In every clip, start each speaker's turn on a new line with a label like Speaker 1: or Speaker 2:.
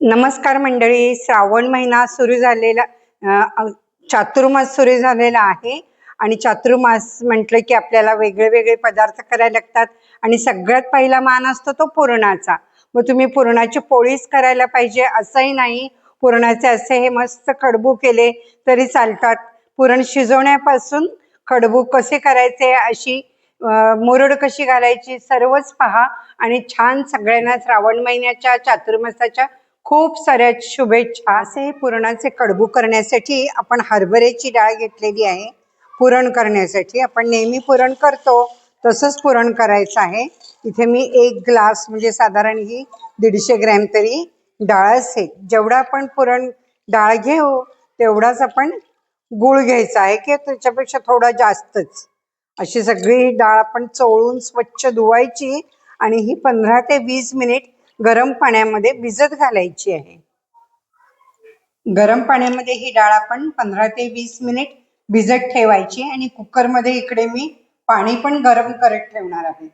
Speaker 1: नमस्कार मंडळी श्रावण महिना सुरू झालेला चातुर्मास सुरू झालेला आहे. आणि चातुर्मास म्हटलं की आपल्याला वेगळे वेगळे पदार्थ करायला लागतात. आणि सगळ्यात पहिला मान असतो तो पुरणाचा. मग तुम्ही पुरणाची पोळीच करायला पाहिजे असंही नाही. पुरणाचे असे हे मस्त कडबू केले तरी चालतात. पुरण शिजवण्यापासून खडबू कसे करायचे अशी मुरड कशी घालायची सर्वच पहा. आणि छान सगळ्यांना श्रावण महिन्याच्या चातुर्मासाच्या खूप साऱ्या शुभेच्छा. असे हे पुरणाचे कडबू करण्यासाठी आपण हरभऱ्याची डाळ घेतलेली आहे. पुरण करण्यासाठी आपण नेहमी पुरण करतो. तसंच पुरण करायचं आहे. इथे मी एक ग्लास म्हणजे साधारण ही दीडशे ग्रॅम तरी डाळ असेल. जेवढा आपण पुरण डाळ घेऊ तेवढाच आपण गुळ घ्यायचा आहे की त्याच्यापेक्षा थोडा जास्तच. अशी सगळी डाळ आपण चोळून स्वच्छ धुवायची आणि ही पंधरा ते वीस मिनिट गरम पाण्यामध्ये भिजत घालायची आहे. गरम पाण्यामध्ये ही डाळ आपण पंधरा ते वीस मिनिट भिजत ठेवायची आणि कुकरमध्ये इकडे मी पाणी पण गरम करत ठेवणार आहे.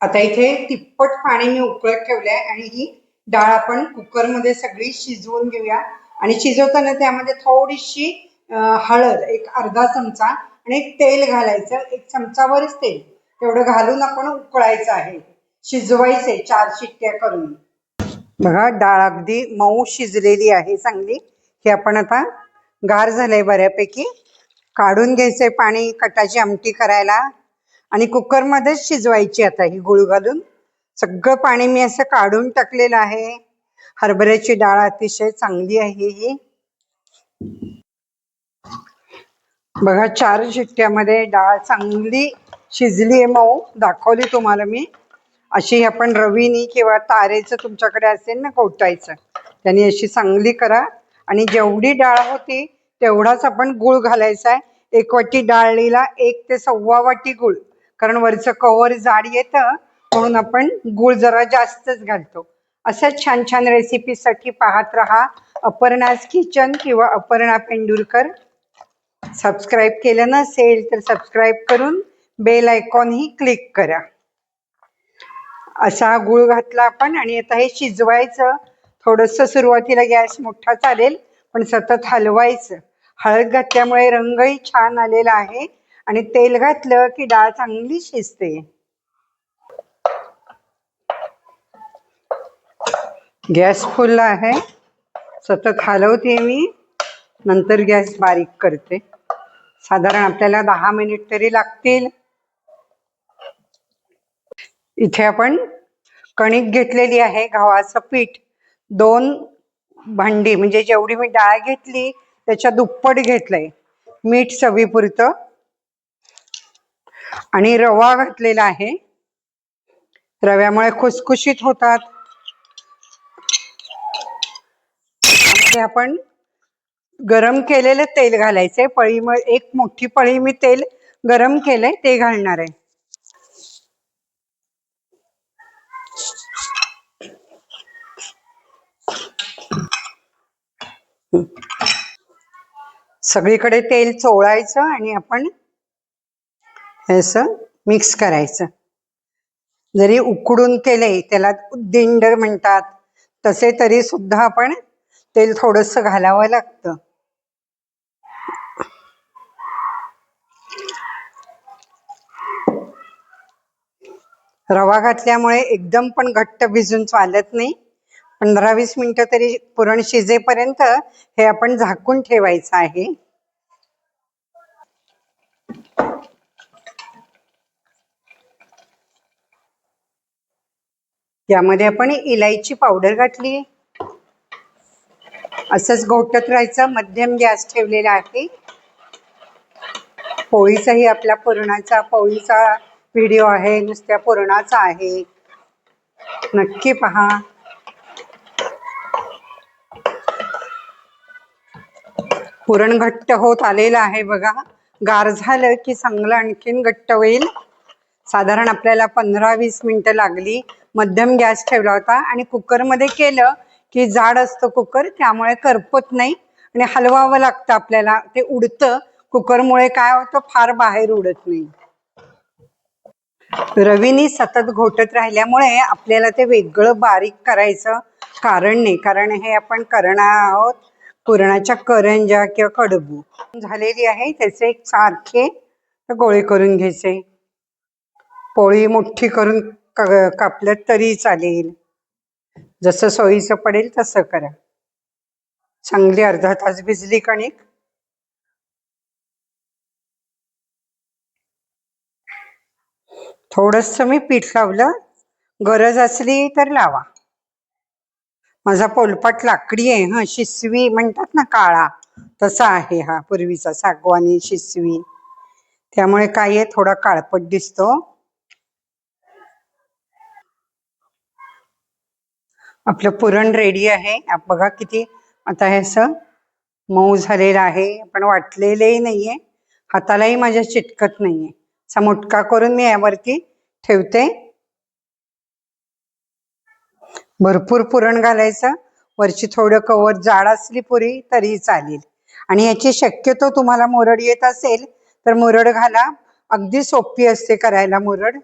Speaker 1: आता इथे तिप्पट पाणी मी उकळत ठेवलंय आणि ही डाळ आपण कुकरमध्ये सगळी शिजवून घेऊया. आणि शिजवताना त्यामध्ये थोडीशी हळद एक अर्धा चमचा आणि एक तेल घालायचं. एक चमचावरच तेल. तेवढं घालून आपण उकळायचं आहे. शिजवायचे चार शिट्ट्या करून. बघा डाळ अगदी मऊ शिजलेली आहे चांगली. हे आपण आता गार झालंय बऱ्यापैकी. काढून घ्यायचंय पाणी कटाची आमटी करायला. आणि कुकरमध्येच शिजवायची आता ही गुळ घालून. सगळं पाणी मी असं काढून टाकलेलं आहे. हरभऱ्याची डाळ अतिशय चांगली आहे ही. बघा चार शिट्ट्यामध्ये डाळ चांगली शिजली आहे मऊ. दाखवली तुम्हाला मी. अशी आपण रवीनी किंवा तारेचं तुमच्याकडे असेल ना कोटायचं त्यांनी अशी चांगली करा. आणि जेवढी डाळ होती तेवढाच आपण गुळ घालायचा आहे. एक वाटी डाळीला एक ते सव्वा वाटी गुळ. कारण वरचं कवर जाड येतं म्हणून आपण गुळ जरा जास्तच घालतो. असंच छान छान रेसिपीसाठी पाहत राहा. अपर्णाज किचन किंवा अपर्णा पेंडुरकर सबस्क्राईब केलं नसेल तर सबस्क्राईब करून बेल आयकॉनही क्लिक करा. असा गुळ घातला आपण आणि आता हे शिजवायचं. थोडंसं सुरुवातीला गॅस मोठा चालेल पण सतत हलवायचं. हळद घातल्यामुळे रंगही छान आलेला आहे आणि तेल घातलं की डाळ चांगली शिजते. गॅस फुल आहे. सतत हलवते मी. नंतर गॅस बारीक करते. साधारण आपल्याला दहा मिनिट तरी लागतील. इथे आपण कणिक घेतलेली आहे गव्हाचं पीठ दोन भांडी म्हणजे जेवढी मी डाळ घेतली त्याच्या दुप्पट घेतलंय. मीठ चवीपुरतं. आणि रवा घातलेला आहे. रव्यामुळे खुसखुशीत होतात. आपण गरम केलेलं तेल घालायचंय. पळी एक मोठी पळी मी तेल गरम केलंय ते घालणार आहे. सगळीकडे तेल चोळायचं आणि आपण हे असं मिक्स करायचं. जरी उकडून केले त्याला दिंड म्हणतात तसे तरी सुद्धा आपण तेल थोडस घालावं लागतं. रवा घातल्यामुळे एकदम पण घट्ट भिजून चालत नाही. पंधरा वीस मिनटं तरी पुरण शिजेपर्यंत हे आपण झाकून ठेवायचं आहे. यामध्ये आपण इलायची पावडर घातली. असंच घोटत राहायचं. मध्यम गॅस ठेवलेला आहे. पोळीचाही आपला पुरणाचा पोळीचा व्हिडिओ आहे नुसत्या पुरणाचा आहे. नक्की पहा. पुरण घट्ट होत आलेलं आहे बघा. गार झालं की चांगलं आणखीन घट्ट होईल. साधारण आपल्याला पंधरा वीस मिनटं लागली. मध्यम गॅस ठेवला होता आणि कुकरमध्ये केलं की जाड असतं कुकर त्यामुळे करपत नाही आणि हलवावं लागतं आपल्याला. ते उडतं. कुकरमुळे काय होतं? फार बाहेर उडत नाही. रवीनी सतत घोटत राहिल्यामुळे आपल्याला ते वेगळं बारीक करायचं कारण नाही. कारण हे आपण करणार आहोत. पुरणाच्या करंजा किंवा कडबू. झालेली आहे त्याचे एक सारखे गोळे करून घ्यायचे. पोळी मोठी करून कापलं तरी चालेल. जसं सोयीचं पडेल तसं करा. चांगली अर्धा तास भिजली कणिक थोडस मी पीठ लावलं. गरज असली तर लावा. माझा पोलपाट लाकडी आहे हा शिसवी म्हणतात ना काळा तसा आहे हा पूर्वीचा सागवानी शिसवी. त्यामुळे काय आहे थोडा काळपट दिसतो. आपलं पुरण रेडी आहे. बघा किती आता हे असं मऊ झालेलं आहे. पण वाटलेलंही नाहीये. हातालाही माझ्या चिटकत नाहीये. असा मुटका करून मी यावरती ठेवते. भरपूर पुरण घालायचं. वरची थोडं कवर जाड असली पुरी तरी चालेल. आणि याची शक्यतो तुम्हाला मुरड येत असेल तर मुरड घाला. अगदी सोपी असते करायला मुरड.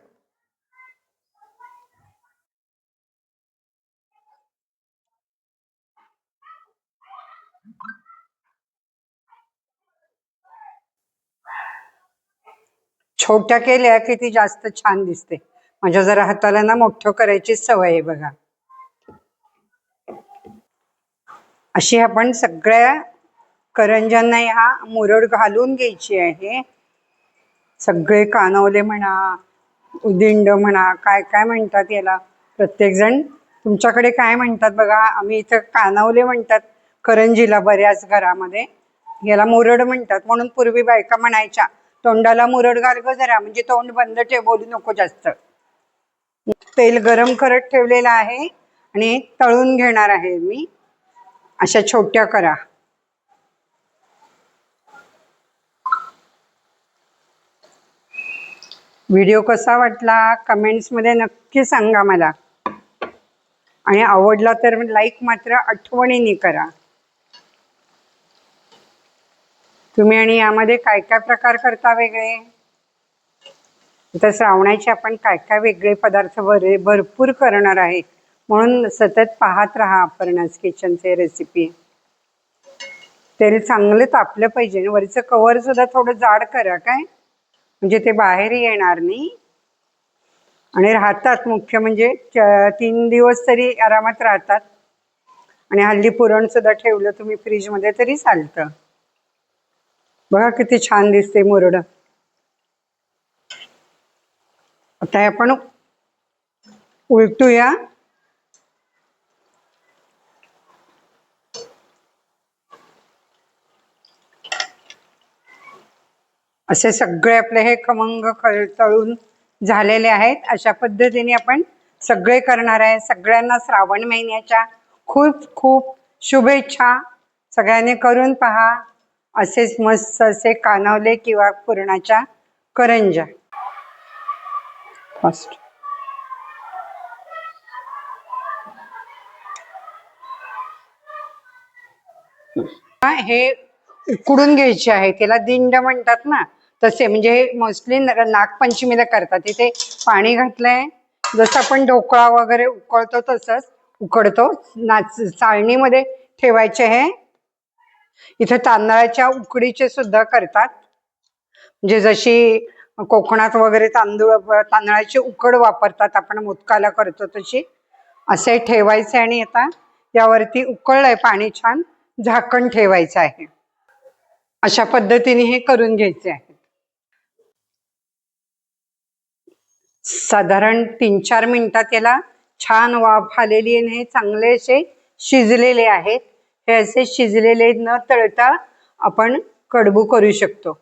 Speaker 1: छोट्या केल्या की ती जास्त छान दिसते. माझ्या जरा हाताला ना मोठं करायची सवय आहे बघा. अशी आपण सगळ्या करंजांना ह्या मुरड घालून घ्यायची आहे. सगळे कानवले म्हणा उदिंड म्हणा काय काय म्हणतात याला? प्रत्येकजण तुमच्याकडे काय म्हणतात बघा? आम्ही इथं कानवले म्हणतात करंजीला बऱ्याच घरामध्ये. याला मुरड म्हणतात. म्हणून पूर्वी बायका म्हणायच्या तोंडाला मुरड घाल ग जरा म्हणजे तोंड बंद ठेव बोलू नको जास्त. तेल गरम करत ठेवलेलं आहे आणि तळून घेणार आहे मी. अशा छोट्या करा. व्हिडिओ कसा वाटला कमेंट्समध्ये नक्की सांगा मला. आणि आवडला तर लाईक मात्र आठवणीने करा. तुम्ही आणि यामध्ये काय काय प्रकार करता वेगळे? तर श्रावणाचे आपण काय काय वेगळे पदार्थ बरे भरपूर करणार आहे म्हणून सतत पाहत राहा अपर्णास किचनचे रेसिपी तेल चांगलं तापलं पाहिजे. वरचं कवर सुद्धा थोडं जाड करा काय? म्हणजे ते बाहेर येणार नाही. आणि राहतात मुख्य म्हणजे तीन दिवस तरी आरामात राहतात. आणि हल्ली पुरण सुद्धा ठेवलं तुम्ही फ्रीजमध्ये तरी चालतं. बघा किती छान दिसते मुरड. आता हे आपण उलटूया. असे सगळे आपले हे खमंग कळतळून तळून झालेले आहेत. अशा पद्धतीने आपण सगळे करणार आहे. सगळ्यांना श्रावण महिन्याच्या खूप खूप शुभेच्छा. सगळ्यांनी करून पहा. असेच मस्त असे कानवले किंवा पुरणाच्या करंजा. फर्स्ट हे उकडून घ्यायचे आहे. त्याला दिंड म्हणतात ना. तसे म्हणजे मोस्टली नागपंचमीला करतात. तिथे पाणी घातलंय. जसं आपण ढोकळा वगैरे उकळतो तसंच उकडतो. नाच चाळणीमध्ये ठेवायचे हे. इथे तांदळाच्या उकडीचे सुद्धा करतात. म्हणजे जशी कोकणात वगैरे तांदूळ तांदळाची उकड वापरतात आपण मोदकाला करतो तशी. असे ठेवायचे आणि आता यावरती उकळलंय पाणी छान झाकण ठेवायचं आहे. अशा पद्धतीने हे करून घ्यायचे आहे. साधारण तीन चार मिनिटात याला छान वाफ आलेली आहे आणि हे चांगले असे शिजलेले आहेत. हे असे शिजलेले न तळता आपण कडबू करू शकतो.